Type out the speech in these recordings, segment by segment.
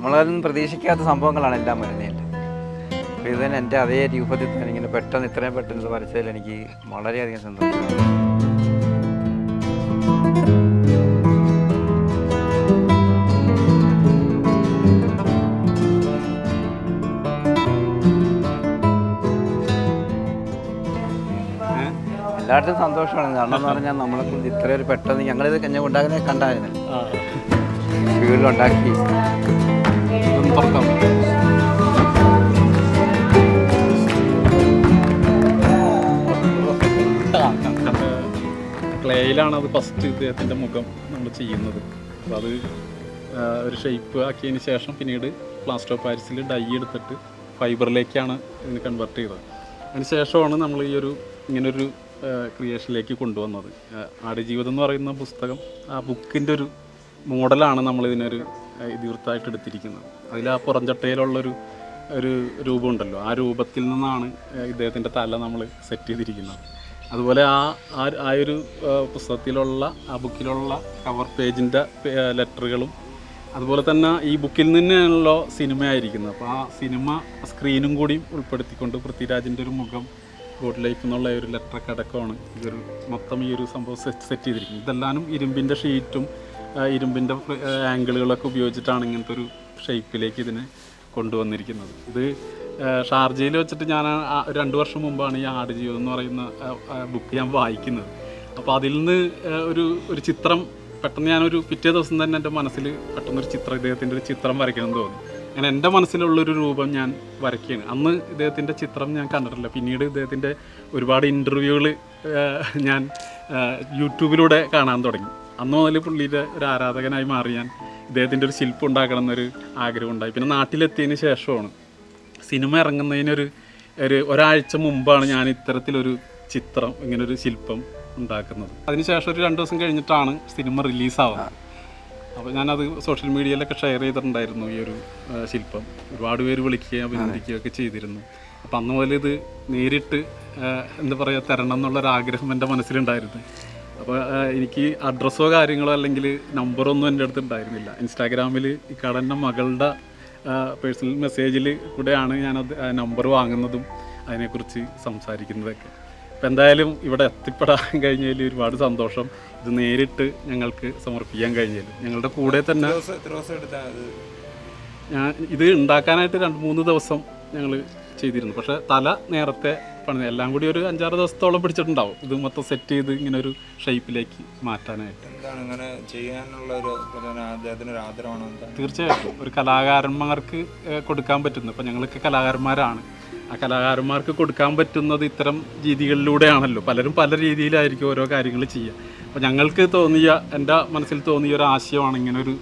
നമ്മളതൊന്നും പ്രതീക്ഷിക്കാത്ത സംഭവങ്ങളാണ് എല്ലാം വരുന്നതിന്റെ അപ്പോൾ ഇത് തന്നെ എന്റെ അതേ രൂപത്തിൽ തന്നെ ഇങ്ങനെ പെട്ടെന്ന് ഇത്രയും പെട്ടെന്ന് ഇത് വരച്ചതിൽ എനിക്ക് വളരെയധികം സന്തോഷമാണ്. എല്ലായിടത്തും സന്തോഷമാണ്. കാരണം എന്ന് പറഞ്ഞാൽ നമ്മളെ കൊണ്ട് ഇത്രയൊരു പെട്ടെന്ന് ഞങ്ങളിത് കഞ്ഞ ഉണ്ടാക്കുന്നത് കണ്ടായിരുന്നു. വീട്ടിലുണ്ടാക്കി. ക്ലേയിലാണ് അത് ഫസ്റ്റ് ഇദ്ദേഹത്തിന്റെ മുഖം നമ്മൾ ചെയ്യുന്നത്. അപ്പോൾ അത് ഒരു ഷേപ്പ് ആക്കിയതിന് ശേഷം പിന്നീട് പ്ലാസ്റ്റർ പാരിസിൽ ഡൈ എടുത്തിട്ട് ഫൈബറിലേക്കാണ് ഇതിന് കൺവെർട്ട് ചെയ്തത്. അതിന് ശേഷമാണ് നമ്മൾ ഈ ഒരു ഇങ്ങനൊരു ക്രിയേഷനിലേക്ക് കൊണ്ടുവന്നത്. ആടുജീവിതം എന്ന് പറയുന്ന പുസ്തകം ആ ബുക്കിന്റെ ഒരു മോഡലാണ് നമ്മൾ ഇതിനൊരു ഇതിവൃത്തായിട്ട് എടുത്തിരിക്കുന്നത്. അതിൽ ആ പുറംചട്ടയിലുള്ളൊരു ഒരു രൂപമുണ്ടല്ലോ. ആ രൂപത്തിൽ നിന്നാണ് ഇദ്ദേഹത്തിന്റെ തല നമ്മൾ സെറ്റ് ചെയ്തിരിക്കുന്നത്. അതുപോലെ ആ ആ ഒരു പുസ്തകത്തിലുള്ള ആ ബുക്കിലുള്ള കവർ പേജിന്റെ ലെറ്ററുകളും അതുപോലെ തന്നെ ഈ ബുക്കിൽ നിന്നാണല്ലോ സിനിമയായിരിക്കുന്നത് അപ്പോൾ ആ സിനിമ സ്ക്രീനും കൂടി ഉൾപ്പെടുത്തിക്കൊണ്ട് പൃഥ്വിരാജിന്റെ ഒരു മുഖം ഗോഡ് ലൈഫ് എന്നുള്ള ഒരു ലെറ്ററൊക്കെ അടക്കമാണ് ഇതൊരു മൊത്തം ഈ ഒരു സംഭവം സെറ്റ് സെറ്റ് ചെയ്തിരിക്കുന്നത്. ഇതെല്ലാനും ഇരുമ്പിന്റെ ഷീറ്റും ഇരുമ്പിന്റെ ആംഗിളുകളൊക്കെ ഉപയോഗിച്ചിട്ടാണ് ഇങ്ങനത്തെ ഒരു ഷേപ്പിലേക്ക് ഇതിനെ കൊണ്ടുവന്നിരിക്കുന്നത്. ഇത് ഷാർജയിൽ വെച്ചിട്ട് ഞാൻ രണ്ട് വർഷം മുമ്പാണ് ഈ ആട് ജീവിതം എന്ന് പറയുന്ന ബുക്ക് ഞാൻ വായിക്കുന്നത്. അപ്പോൾ അതിൽ നിന്ന് ഒരു ഒരു ചിത്രം പെട്ടെന്ന് ഞാനൊരു പിറ്റേ ദിവസം തന്നെ എന്റെ മനസ്സിൽ പെട്ടെന്നൊരു ചിത്രം ഇദ്ദേഹത്തിന്റെ ഒരു ചിത്രം വരയ്ക്കണമെന്ന് തോന്നി. അങ്ങനെ എന്റെ മനസ്സിലുള്ളൊരു രൂപം ഞാൻ വരയ്ക്കുകയാണ്. അന്ന് ഇദ്ദേഹത്തിന്റെ ചിത്രം ഞാൻ കണ്ടിട്ടില്ല. പിന്നീട് ഇദ്ദേഹത്തിന്റെ ഒരുപാട് ഇന്റർവ്യൂകൾ ഞാൻ യൂട്യൂബിലൂടെ കാണാൻ തുടങ്ങി. അന്ന് മുതൽ പുള്ളിയുടെ ഒരു ആരാധകനായി മാറി ഞാൻ ഇദ്ദേഹത്തിന്റെ ഒരു ശില്പം ഉണ്ടാക്കണം എന്നൊരു ആഗ്രഹം ഉണ്ടായി. പിന്നെ നാട്ടിലെത്തിയതിന് ശേഷമാണ് സിനിമ ഇറങ്ങുന്നതിനൊരു ഒരു ഒരാഴ്ച മുമ്പാണ് ഞാൻ ഇത്തരത്തിലൊരു ചിത്രം ഇങ്ങനെ ഒരു ശില്പം ഉണ്ടാക്കുന്നത്. അതിനുശേഷം ഒരു രണ്ട് ദിവസം കഴിഞ്ഞിട്ടാണ് സിനിമ റിലീസാവുന്നത്. അപ്പോൾ ഞാനത് സോഷ്യൽ മീഡിയയിലൊക്കെ ഷെയർ ചെയ്തിട്ടുണ്ടായിരുന്നു ഈ ഒരു ശില്പം. ഒരുപാട് പേര് വിളിക്കുകയും അഭിനന്ദിക്കുകയൊക്കെ ചെയ്തിരുന്നു. അപ്പം അന്ന് മുതൽ ഇത് നേരിട്ട് എന്താ പറയുക തരണം എന്നുള്ളൊരാഗ്രഹം എന്റെ മനസ്സിലുണ്ടായിരുന്നു. അപ്പോൾ എനിക്ക് അഡ്രസ്സോ കാര്യങ്ങളോ അല്ലെങ്കിൽ നമ്പറൊന്നും എന്റെ അടുത്ത് ഉണ്ടായിരുന്നില്ല. ഇൻസ്റ്റാഗ്രാമിൽ ഈ കടന്റെ മകളുടെ പേഴ്സണൽ മെസ്സേജിൽ കൂടെയാണ് ഞാനത് നമ്പർ വാങ്ങുന്നതും അതിനെക്കുറിച്ച് സംസാരിക്കുന്നതൊക്കെ. അപ്പം എന്തായാലും ഇവിടെ എത്തിപ്പെടാൻ കഴിഞ്ഞതിൽ ഒരുപാട് സന്തോഷം. ഇത് നേരിട്ട് ഞങ്ങൾക്ക് സമർപ്പിക്കാൻ കഴിഞ്ഞാലും ഞങ്ങളുടെ കൂടെ തന്നെ ഞാൻ ഇത് ഉണ്ടാക്കാനായിട്ട് രണ്ട് മൂന്ന് ദിവസം ഞങ്ങൾ ചെയ്തിരുന്നു. പക്ഷെ തല നേരത്തെ പണിത് എല്ലാം കൂടി ഒരു അഞ്ചാറ് ദിവസത്തോളം പിടിച്ചിട്ടുണ്ടാവും. ഇത് മൊത്തം സെറ്റ് ചെയ്ത് ഇങ്ങനെ ഒരു ഷേപ്പിലേക്ക് മാറ്റാനായിട്ട്. എന്താണ് ഇങ്ങനെ ചെയ്യാനുള്ള ഒരു പ്രധാന അദ്ദേഹത്തിന് ഒരു ആദരവാണോ തീർച്ചയായിട്ടും. ഒരു കലാകാരന്മാർക്ക് കൊടുക്കാൻ പറ്റുന്നു ഇപ്പം ഞങ്ങളൊക്കെ കലാകാരന്മാരാണ്. ആ കലാകാരന്മാർക്ക് കൊടുക്കാൻ പറ്റുന്നത് ഇത്തരം രീതികളിലൂടെയാണല്ലോ. പലരും പല രീതിയിലായിരിക്കും ഓരോ കാര്യങ്ങൾ ചെയ്യുക. അപ്പോൾ ഞങ്ങൾക്ക് തോന്നിയ എന്റെ മനസ്സിൽ തോന്നിയ ഒരു ആശയമാണ് ഇങ്ങനെ ഒരു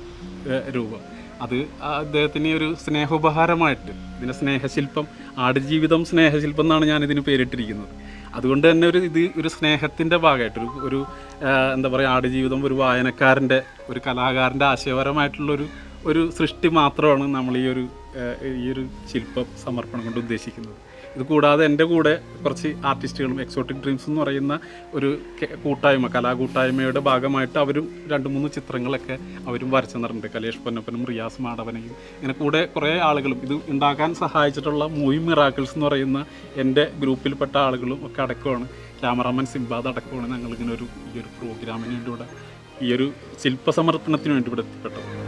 ഏഹ്, രൂപം. അത് അദ്ദേഹത്തിന് ഒരു സ്നേഹോപഹാരമായിട്ട് ഇതിന്റെ സ്നേഹശില്പം ആടുജീവിതം സ്നേഹശില്പം എന്നാണ് ഞാൻ ഇതിന് പേരിട്ടിരിക്കുന്നത്. അതുകൊണ്ട് തന്നെ ഒരു ഇത് ഒരു സ്നേഹത്തിന്റെ ഭാഗമായിട്ട് ഒരു ഒരു എന്താ പറയുക ആടുജീവിതം ഒരു വായനക്കാരന്റെ ഒരു കലാകാരന്റെ ആശയപരമായിട്ടുള്ളൊരു ഒരു സൃഷ്ടി മാത്രമാണ് നമ്മൾ ഈ ഒരു ഈ ഒരു ശില്പ സമർപ്പണം കൊണ്ട് ഉദ്ദേശിക്കുന്നത്. ഇത് കൂടാതെ എന്റെ കൂടെ കുറച്ച് ആർട്ടിസ്റ്റുകളും എക്സോട്ടിക് ഡ്രീംസ് എന്ന് പറയുന്ന ഒരു കൂട്ടായ്മ കലാകൂട്ടായ്മയുടെ ഭാഗമായിട്ട് അവരും രണ്ട് മൂന്ന് ചിത്രങ്ങളൊക്കെ അവരും വരച്ചു തന്നിട്ടുണ്ട്. കലേഷ് പൊന്നപ്പനും റിയാസ് മാടവനെയും. ഇങ്ങനെ കൂടെ കുറേ ആളുകളും ഇത് ഉണ്ടാക്കാൻ സഹായിച്ചിട്ടുള്ള മൂവി മിറാക്കിൾസ് എന്ന് പറയുന്ന എന്റെ ഗ്രൂപ്പിൽപ്പെട്ട ആളുകളും ഒക്കെ അടക്കമാണ്. ക്യാമറാമാൻ സിംബാദ് അടക്കമാണ് ഞങ്ങളിങ്ങനെ ഒരു ഈ ഒരു പ്രോഗ്രാമിന് വേണ്ടി ഇവിടെ ഈ ഒരു ശില്പസമർപ്പണത്തിന് വേണ്ടി ഇവിടെ എത്തിപ്പെട്ടത്.